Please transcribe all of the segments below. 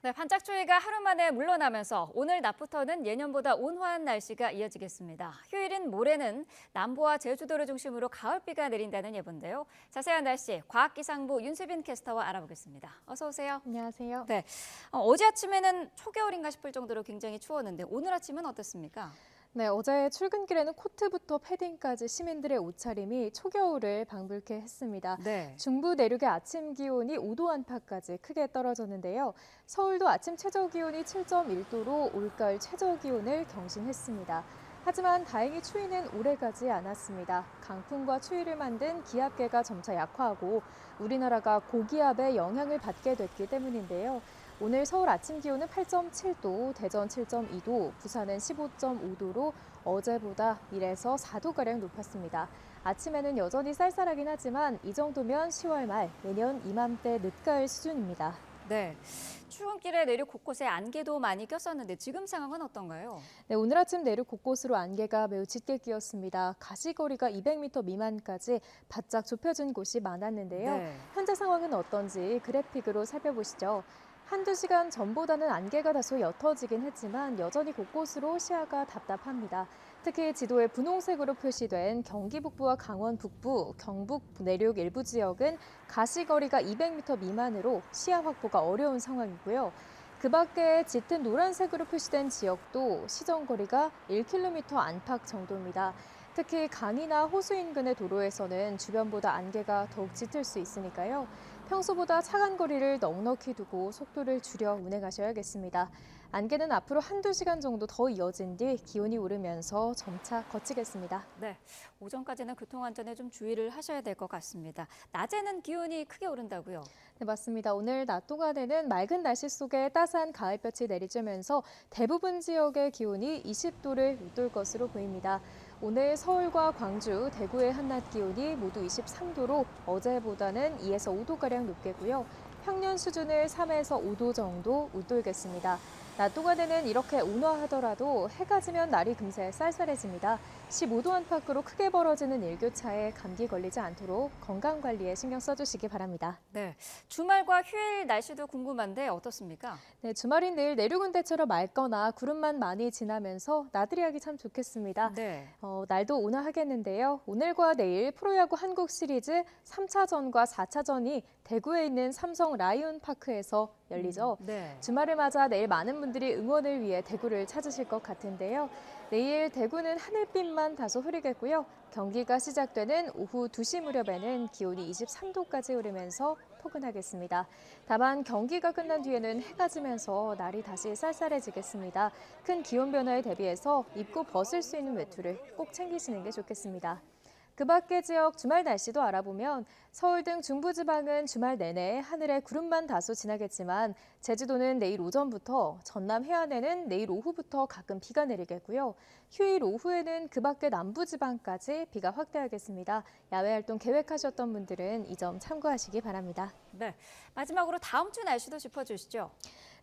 네, 반짝 추위가 하루 만에 물러나면서 오늘 낮부터는 예년보다 온화한 날씨가 이어지겠습니다. 휴일인 모레는 남부와 제주도를 중심으로 가을비가 내린다는 예보인데요. 자세한 날씨 과학기상부 윤수빈 캐스터와 알아보겠습니다. 어서 오세요. 안녕하세요. 네, 어, 어제 아침에는 초겨울인가 싶을 정도로 굉장히 추웠는데 오늘 아침은 어떻습니까? 네, 어제 출근길에는 코트부터 패딩까지 시민들의 옷차림이 초겨울을 방불케 했습니다. 네. 중부 내륙의 아침 기온이 5도 안팎까지 크게 떨어졌는데요. 서울도 아침 최저 기온이 7.1도로 올가을 최저 기온을 경신했습니다. 하지만 다행히 추위는 오래가지 않았습니다. 강풍과 추위를 만든 기압계가 점차 약화하고 우리나라가 고기압의 영향을 받게 됐기 때문인데요. 오늘 서울 아침 기온은 8.7도, 대전 7.2도, 부산은 15.5도로 어제보다 1에서 4도가량 높았습니다. 아침에는 여전히 쌀쌀하긴 하지만 이 정도면 10월 말 내년 이맘때 늦가을 수준입니다. 네. 출근길에 내륙 곳곳에 안개도 많이 꼈었는데 지금 상황은 어떤가요? 네, 오늘 아침 내륙 곳곳으로 안개가 매우 짙게 끼었습니다. 가시거리가 200m 미만까지 바짝 좁혀진 곳이 많았는데요. 네. 현재 상황은 어떤지 그래픽으로 살펴보시죠. 한두 시간 전보다는 안개가 다소 옅어지긴 했지만 여전히 곳곳으로 시야가 답답합니다. 특히 지도에 분홍색으로 표시된 경기 북부와 강원 북부, 경북 내륙 일부 지역은 가시거리가 200m 미만으로 시야 확보가 어려운 상황이고요. 그 밖에 짙은 노란색으로 표시된 지역도 시정거리가 1km 안팎 정도입니다. 특히 강이나 호수 인근의 도로에서는 주변보다 안개가 더욱 짙을 수 있으니까요. 평소보다 차간 거리를 넉넉히 두고 속도를 줄여 운행하셔야겠습니다. 안개는 앞으로 한두 시간 정도 더 이어진 뒤 기온이 오르면서 점차 거치겠습니다. 네, 오전까지는 교통안전에 좀 주의를 하셔야 될 것 같습니다. 낮에는 기온이 크게 오른다고요? 네, 맞습니다. 오늘 낮 동안에는 맑은 날씨 속에 따스한 가을볕이 내리쬐면서 대부분 지역의 기온이 20도를 웃돌 것으로 보입니다. 오늘 서울과 광주, 대구의 한낮 기온이 모두 23도로 어제보다는 2에서 5도가량 높겠고요. 평년 수준을 3에서 5도 정도 웃돌겠습니다. 낮 동안에는 이렇게 온화하더라도 해가 지면 날이 금세 쌀쌀해집니다. 15도 안팎으로 크게 벌어지는 일교차에 감기 걸리지 않도록 건강 관리에 신경 써주시기 바랍니다. 네, 주말과 휴일 날씨도 궁금한데 어떻습니까? 네, 주말인 내일 내륙은 대체로 맑거나 구름만 많이 지나면서 나들이 하기 참 좋겠습니다. 네. 어, 날도 온화하겠는데요. 오늘과 내일 프로야구 한국 시리즈 3차전과 4차전이 대구에 있는 삼성 라이온 파크에서 열리죠. 네. 주말을 맞아 내일 많은 분들이 응원을 위해 대구를 찾으실 것 같은데요. 내일 대구는 하늘빛만 다소 흐리겠고요. 경기가 시작되는 오후 2시 무렵에는 기온이 23도까지 오르면서 포근하겠습니다. 다만 경기가 끝난 뒤에는 해가 지면서 날이 다시 쌀쌀해지겠습니다. 큰 기온 변화에 대비해서 입고 벗을 수 있는 외투를 꼭 챙기시는 게 좋겠습니다. 그 밖의 지역 주말 날씨도 알아보면 서울 등 중부지방은 주말 내내 하늘에 구름만 다소 지나겠지만 제주도는 내일 오전부터 전남 해안에는 내일 오후부터 가끔 비가 내리겠고요. 휴일 오후에는 그 밖의 남부지방까지 비가 확대하겠습니다. 야외 활동 계획하셨던 분들은 이 점 참고하시기 바랍니다. 네. 마지막으로 다음 주 날씨도 짚어주시죠.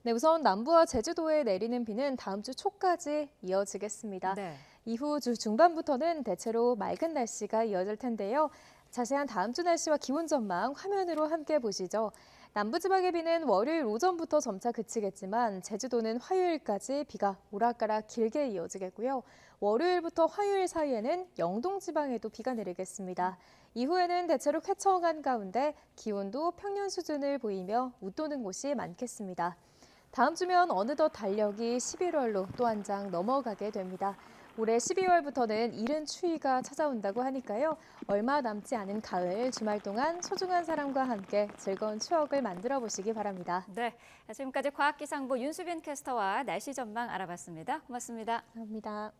네, 우선 남부와 제주도에 내리는 비는 다음 주 초까지 이어지겠습니다. 네. 이후 주 중반부터는 대체로 맑은 날씨가 이어질 텐데요. 자세한 다음 주 날씨와 기온 전망 화면으로 함께 보시죠. 남부지방의 비는 월요일 오전부터 점차 그치겠지만 제주도는 화요일까지 비가 오락가락 길게 이어지겠고요. 월요일부터 화요일 사이에는 영동지방에도 비가 내리겠습니다. 이후에는 대체로 쾌청한 가운데 기온도 평년 수준을 보이며 웃도는 곳이 많겠습니다. 다음 주면 어느덧 달력이 11월로 또 한 장 넘어가게 됩니다. 올해 12월부터는 이른 추위가 찾아온다고 하니까요. 얼마 남지 않은 가을 주말 동안 소중한 사람과 함께 즐거운 추억을 만들어 보시기 바랍니다. 네. 지금까지 과학기상부 윤수빈 캐스터와 날씨 전망 알아봤습니다. 고맙습니다. 감사합니다.